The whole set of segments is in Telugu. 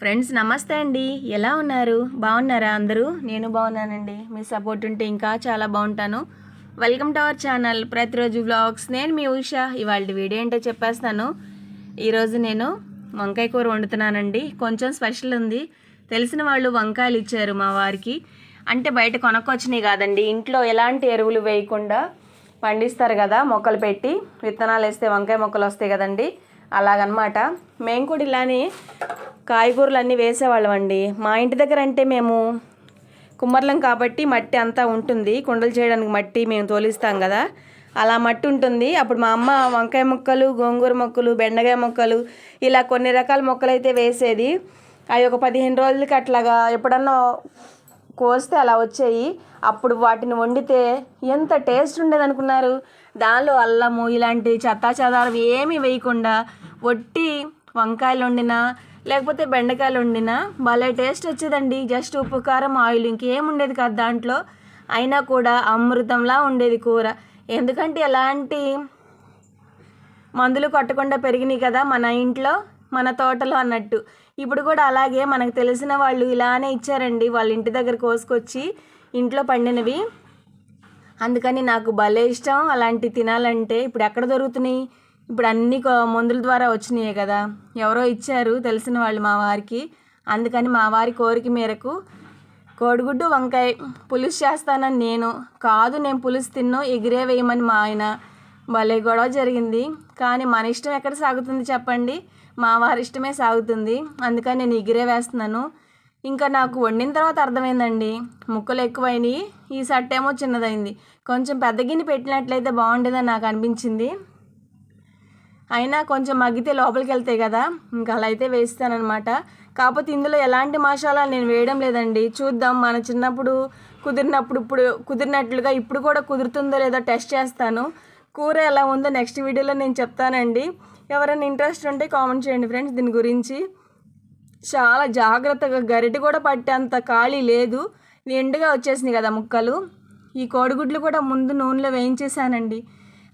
ఫ్రెండ్స్ నమస్తే అండి. ఎలా ఉన్నారు? బాగున్నారా అందరూ? నేను బాగున్నానండి. మీ సపోర్ట్ ఉంటే ఇంకా చాలా బాగుంటాను. వెల్కమ్ టు అవర్ ఛానల్ ప్రతిరోజు వ్లాగ్స్ నేను మీ ఉష. ఇవాళ వీడియో ఏంటో చెప్పేస్తాను. ఈరోజు నేను వంకాయ కూర వండుతున్నానండి. కొంచెం స్పెషల్ ఉంది. తెలిసిన వాళ్ళు వంకాయలు ఇచ్చారు మా వారికి. అంటే బయట కొనుక్కొచ్చినాయి కాదండి. ఇంట్లో ఎలాంటి ఎరువులు వేయకుండా పండిస్తారు కదా మొక్కలు పెట్టి. విత్తనాలు వేస్తే వంకాయ మొక్కలు వస్తాయి కదండి. అలాగనమాట. మేము కూడా ఇలానే కాయగూరలు అన్నీ వేసేవాళ్ళం అండి మా ఇంటి దగ్గర అంటే మేము కుమ్మర్లం కాబట్టి మట్టి అంతా ఉంటుంది. కుండలు చేయడానికి మట్టి మేము తోలిస్తాం కదా. అలా మట్టి ఉంటుంది. అప్పుడు మా అమ్మ వంకాయ మొక్కలు గోంగూర మొక్కలు బెండకాయ మొక్కలు ఇలా కొన్ని రకాల మొక్కలు అయితే వేసేది. అవి ఒక పదిహేను రోజులకి అట్లాగా ఎప్పుడన్నా కోస్తే అలా వచ్చాయి. అప్పుడు వాటిని వండితే ఎంత టేస్ట్ ఉండేది అనుకున్నారు. దానిలో అల్లము ఇలాంటి చెత్తా చెదారం ఏమీ వేయకుండా వట్టి వంకాయలు వండినా లేకపోతే బెండకాయలు వండినా భలే టేస్ట్ వచ్చేదండి. జస్ట్ ఉప్పు కారం ఆయిల్ ఇంకేం ఉండేది కాదు దాంట్లో. అయినా కూడా అమృతంలా ఉండేది కూర. ఎందుకంటే ఎలాంటి మందులు కొట్టకుండా పెరిగినాయి కదా మన ఇంట్లో. మన తోటలో అన్నట్టు. ఇప్పుడు కూడా అలాగే మనకు తెలిసిన వాళ్ళు ఇలానే ఇచ్చారండి. వాళ్ళ ఇంటి దగ్గర కోసుకొచ్చి ఇంట్లో పండినవి. అందుకని నాకు భలే ఇష్టం అలాంటివి తినాలంటే. ఇప్పుడు ఎక్కడ దొరుకుతున్నాయి? ఇప్పుడు అన్ని మందుల ద్వారా వచ్చినాయి కదా. ఎవరో ఇచ్చారు తెలిసిన వాళ్ళు మా వారికి. అందుకని మా వారి కోరిక మేరకు కోడిగుడ్డు వంకాయ పులుసు చేస్తానని నేను. కాదు నేను పులుసు తిన్నో ఎగిరే వేయమని మా ఆయన. భలే గొడవ జరిగింది. కానీ మన ఇష్టం ఎక్కడ సాగుతుంది చెప్పండి? మా వారి ఇష్టమే సాగుతుంది. అందుకని నేను ఎగిరే వేస్తున్నాను. ఇంకా నాకు వండిన తర్వాత అర్థమైందండి. ముక్కలు ఎక్కువైనాయి. ఈ సట్ ఏమో చిన్నదైంది. కొంచెం పెద్ద గిన్నె పెట్టినట్లయితే బాగుండేదని నాకు అనిపించింది. అయినా కొంచెం మగ్గితే లోపలికి వెళ్తాయి కదా. ఇంకా అలా అయితే వేస్తానమాట కాకపోతే ఇందులో ఎలాంటి మసాలా నేను వేయడం లేదండి. చూద్దాం. మన చిన్నప్పుడు కుదిరినప్పుడు ఇప్పుడు కుదిరినట్లుగా ఇప్పుడు కూడా కుదురుతుందో లేదో టెస్ట్ చేస్తాను. కూర ఎలా ఉందో నెక్స్ట్ వీడియోలో నేను చెప్తానండి. ఎవరైనా ఇంట్రెస్ట్ ఉంటే కామెంట్ చేయండి ఫ్రెండ్స్. దీని గురించి చాలా జాగ్రత్తగా గరిటె కూడా పట్టేంత ఖాళీ లేదు. నిండుగా వచ్చేసినాయి కదా ముక్కలు. ఈ కోడిగుడ్లు కూడా ముందు నూనెలో వేయించేసానండి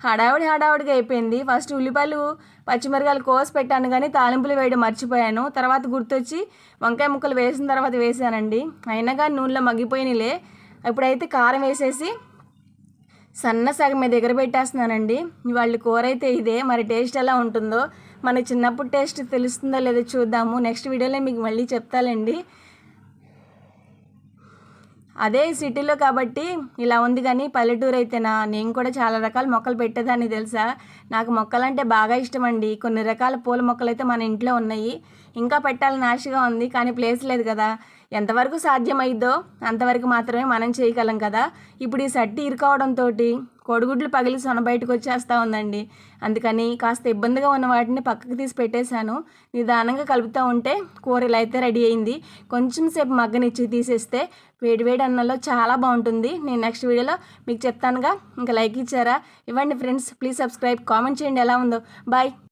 హడావిడి హడావిడిగా అయిపోయింది. ఫస్ట్ ఉల్లిపాయలు పచ్చిమిరకాయలు కోసి పెట్టాను కానీ తాలింపులు వేయడం మర్చిపోయాను. తర్వాత గుర్తొచ్చి వంకాయ ముక్కలు వేసిన తర్వాత వేసానండి. అయినా కానీ నూనెలో మగ్గిపోయినలే. ఇప్పుడైతే కారం వేసేసి సన్న సగం మీద దగ్గర పెట్టేస్తున్నానండి. వాళ్ళ కూర అయితే ఇదే. మరి టేస్ట్ ఎలా ఉంటుందో మన చిన్నప్పుడు టేస్ట్ తెలుస్తుందో లేదో చూద్దాము. నెక్స్ట్ వీడియోలో మీకు మళ్ళీ చెప్తాలండి. అదే సిటీలో కాబట్టి ఇలా ఉంది కానీ పల్లెటూరు అయితేనా? నేను కూడా చాలా రకాల మొక్కలు పెట్టేదాన్ని తెలుసా? నాకు మొక్కలంటే బాగా ఇష్టం అండి కొన్ని రకాల పూల మొక్కలు అయితే మన ఇంట్లో ఉన్నాయి. ఇంకా పెట్టాలని ఆశగా ఉంది కానీ ప్లేస్ లేదు కదా. ఎంతవరకు సాధ్యమైద్దో అంతవరకు మాత్రమే మనం చేయగలం కదా. ఇప్పుడు ఈ సట్టి ఇరుకోవడంతో కోడిగుడ్లు పగిలి సొన బయటకు వచ్చేస్తూ ఉందండి. అందుకని కాస్త ఇబ్బందిగా ఉన్న వాటిని పక్కకు తీసి పెట్టేశాను. నిదానంగా కలుపుతూ ఉంటే కూర ఇలా అయితే రెడీ అయింది. కొంచెం సేపు మగ్గనిచ్చి తీసేస్తే వేడివేడి అన్నంలో చాలా బాగుంటుంది. నేను నెక్స్ట్ వీడియోలో మీకు చెప్తానుగా. ఇంకా లైక్ ఇచ్చారా? ఇవ్వండి ఫ్రెండ్స్. Please subscribe. కామెంట్ చేయండి ఎలా ఉందో. బాయ్.